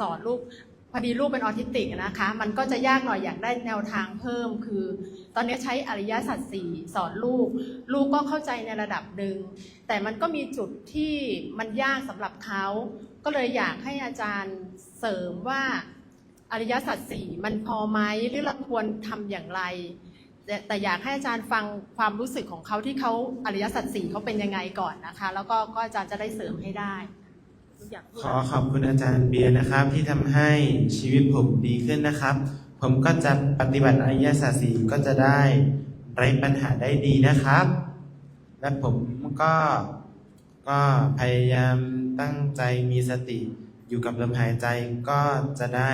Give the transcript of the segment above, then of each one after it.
สอนลูกพอดีลูกเป็นออทิสติกนะคะ มันก็จะยากหน่อยอยากได้แนวทางเพิ่ม คือ ตอนนี้ใช้อริยสัจสี่สอนลูก ลูกก็เข้าใจในระดับหนึ่งแต่มันก็มีจุดที่มันยากสำหรับเขาก็เลยอยากให้อาจารย์เสริมว่าอริยสัจสี่มันพอไหมหรือเราควรทำอย่างไรแต่อยากให้อาจารย์ฟังความรู้สึกของเขาที่เขาอริยสัจสี่เขาเป็นยังไงก่อนนะคะ แล้วก็ก็อาจารย์จะได้เสริมให้ได้ ขอขอบคุณอาจารย์เบียร์นะครับ ที่ทำให้ชีวิตผมดีขึ้นนะครับ ผมก็จะปฏิบัติอริยสัจสี่ก็จะได้ไร้ปัญหาได้ดีนะครับ และผมก็ก็พยายามตั้งใจมีสติอยู่กับลมหายใจก็จะได้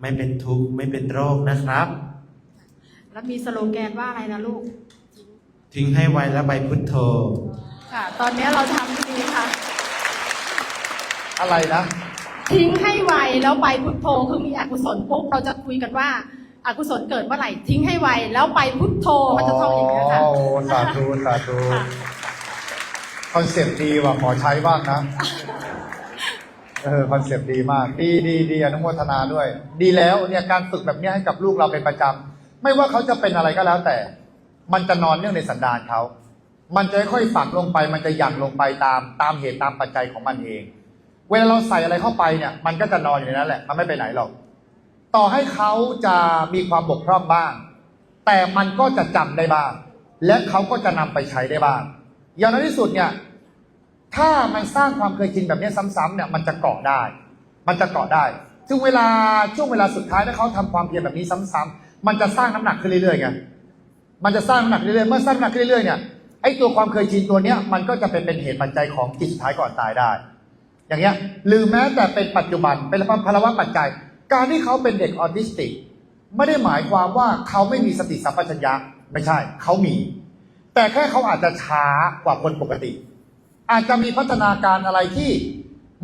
ไม่เป็นทุกข์ไม่เป็นโรคนะครับ แล้วมีสโลแกนว่าอะไรนะลูก ทิ้งให้ไวแล้วไปพุทโธค่ะ ตอนนี้เราทำดีค่ะ อะไรนะทิ้งให้ไวแล้วไปพุทโธคือมีอกุศลปุ๊บเราจะคุยกันว่าอากุศลเกิดเมื่อไหร่ทิ้งให้ไวแล้วไปพุทโธมันจะท่องอย่างนี้ยค่ะ โอ้สาธุสาธุค่ะ คอนเซปต์ดีว่ะขอใช้บ้างนะเออคอนเซปต์ดีมาก ดีดีดีอนุโมทนาด้วย ดีแล้วเนี่ยการฝึกแบบเนี้ยให้กับลูกเราเป็นประจำไม่ว่าเขาจะเป็นอะไรก็แล้วแต่ มันจะนอนเนื่องในสันดานเขา มันจะค่อยๆฝังลงไป มันจะหยั่งลงไปตามตามเหตุตามปัจจัยของมันเอง เวลาเราใส่อะไรเข้าไปเนี่ย มันก็จะนอนอยู่ในนั้นแหละ มันไม่ไปไหนหรอก ต่อให้เขาจะมีความบกพร่องบ้าง แต่มันก็จะจำได้บ้าง และเขาก็จะนำไปใช้ได้บ้าง อย่างน้อยที่สุดเนี่ย ถ้ามันสร้างความเคยชินแบบนี้ซ้ำๆเนี่ย มันจะเกาะได้ มันจะเกาะได้ซึ่งเวลาช่วงเวลาสุดท้ายถ้าเขาทำความเพียรแบบนี้ซ้ำๆมันจะสร้างน้ำหนักขึ้นเรื่อยๆไง มันจะสร้างน้ำหนักเรื่อยๆ เมื่อสร้างน้ำหนักเรื่อยๆเนี่ย ไอ้ตัวความเคยชินตัวเนี้ย มันก็จะเป็นเป็นเหตุปัจจัยของจิตสุดท้ายก่อนตายได้ อย่างเงี้ยหรือแม้แต่เป็นปัจจุบันเป็นภาวะปัจจัย การที่เขาเป็นเด็กออทิสติก ไม่ได้หมายความว่าเขาไม่มีสติสัมปชัญญะไม่ใช่ เขามี แต่แค่เขาอาจจะช้ากว่าคนปกติ อาจจะมีพัฒนาการอะไรที่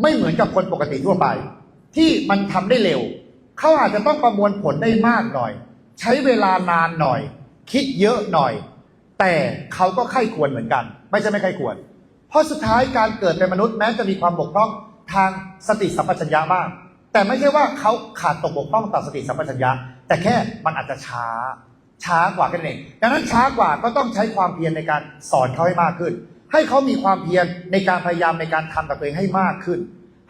ไม่เหมือนกับคนปกติทั่วไป ที่มันทำได้เร็ว เขาอาจจะต้องประมวลผลได้มากหน่อย ใช้เวลานานหน่อย คิดเยอะหน่อย แต่เขาก็ไข้ควรเหมือนกัน ไม่ใช่ไม่ไข้ควร ราะสุดท้ายการเกิดเป็นมนุษย์แม้จะมีความบกพร่องทางสติสัมปชัญญะบ้าง แต่ไม่ใช่ว่าเขาขาดตกบกพร่องต่อสติสัมปชัญญะ แต่แค่มันอาจจะช้า ช้ากว่ากันเองดังนั้นช้ากว่าก็ต้องใช้ความเพียรในการสอนเขาให้มากขึ้น ให้เขามีความเพียรในการพยายามในการทำกับตัวเองให้มากขึ้น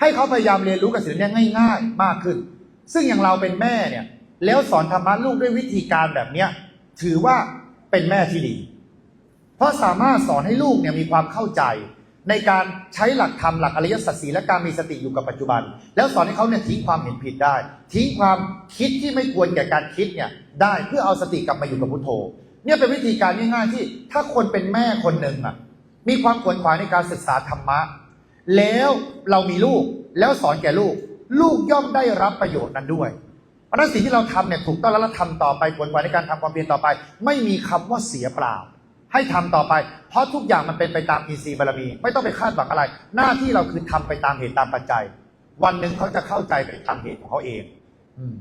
ให้เขาพยายามเรียนรู้กับสิ่งนี้ง่าย ๆ มากขึ้น ซึ่งอย่างเราเป็นแม่เนี่ยแล้วสอนธรรมะลูกด้วยวิธีการแบบเนี้ยถือว่าเป็นแม่ที่ดี ราะสามารถสอนให้ลูกเนี่ยมีความเข้าใจ ในการใช้หลักธรรมหลักอริยสัจสีและการมีสติอยู่กับปัจจุบัน แล้วสอนให้เขาเนี่ยทิ้งความเห็นผิดได้ ทิ้งความคิดที่ไม่ควรแก่การคิดเนี่ยได้เพื่อเอาสติกลับมาอยู่กับพุทโธ เนี่ยเป็นวิธีการง่ายๆที่ถ้าคนเป็นแม่คนหนึ่งอะมีความขวนขวายในการศึกษาธรรมะ แล้วเรามีลูกแล้วสอนแก่ลูก ลูกย่อมได้รับประโยชน์นั้นด้วยเพราะนั้นสิ่งที่เราทำเนี่ยถูกต้องแล้วเราทำต่อไปขวนขวายในการทำความเพียรต่อไป ไม่มีคำว่าเสียเปล่า ให้ทำต่อไป เพราะทุกอย่างมันเป็นไปตามอีซีบารมี ไม่ต้องไปคาดหวังอะไร หน้าที่เราคือทำไปตามเหตุตามปัจจัย วันหนึ่งเขาจะเข้าใจไปตามเหตุของเขาเอง อืม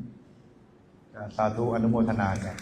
สาธุอนุโมทนาเนี่ย